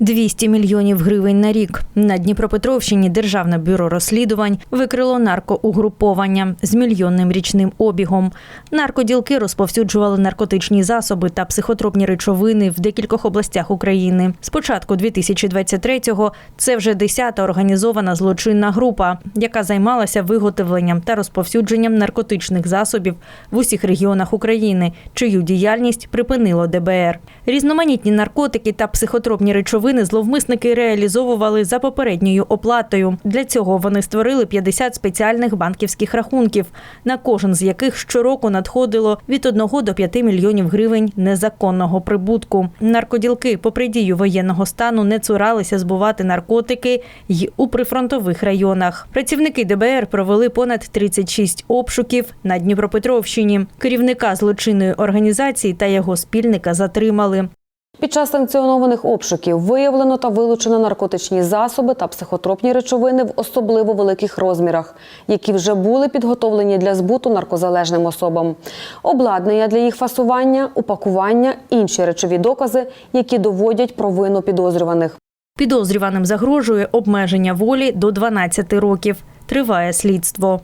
200 мільйонів гривень на рік. На Дніпропетровщині Державне бюро розслідувань викрило наркоугруповання з мільйонним річним обігом. Наркоділки розповсюджували наркотичні засоби та психотропні речовини в декількох областях України. З початку 2023-го це вже 10-та організована злочинна група, яка займалася виготовленням та розповсюдженням наркотичних засобів в усіх регіонах України, чию діяльність припинило ДБР. Різноманітні наркотики та психотропні речовини зловмисники реалізовували за попередньою оплатою. Для цього вони створили 50 спеціальних банківських рахунків, на кожен з яких щороку надходило від 1 до 5 мільйонів гривень незаконного прибутку. Наркоділки, попри дію воєнного стану, не цуралися збувати наркотики й у прифронтових районах. Працівники ДБР провели понад 36 обшуків на Дніпропетровщині. Керівника злочинної організації та його спільника затримали. Під час санкціонованих обшуків виявлено та вилучено наркотичні засоби та психотропні речовини в особливо великих розмірах, які вже були підготовлені для збуту наркозалежним особам. Обладнання для їх фасування, упакування, інші речові докази, які доводять провину підозрюваних. Підозрюваним загрожує обмеження волі до 12 років. Триває слідство.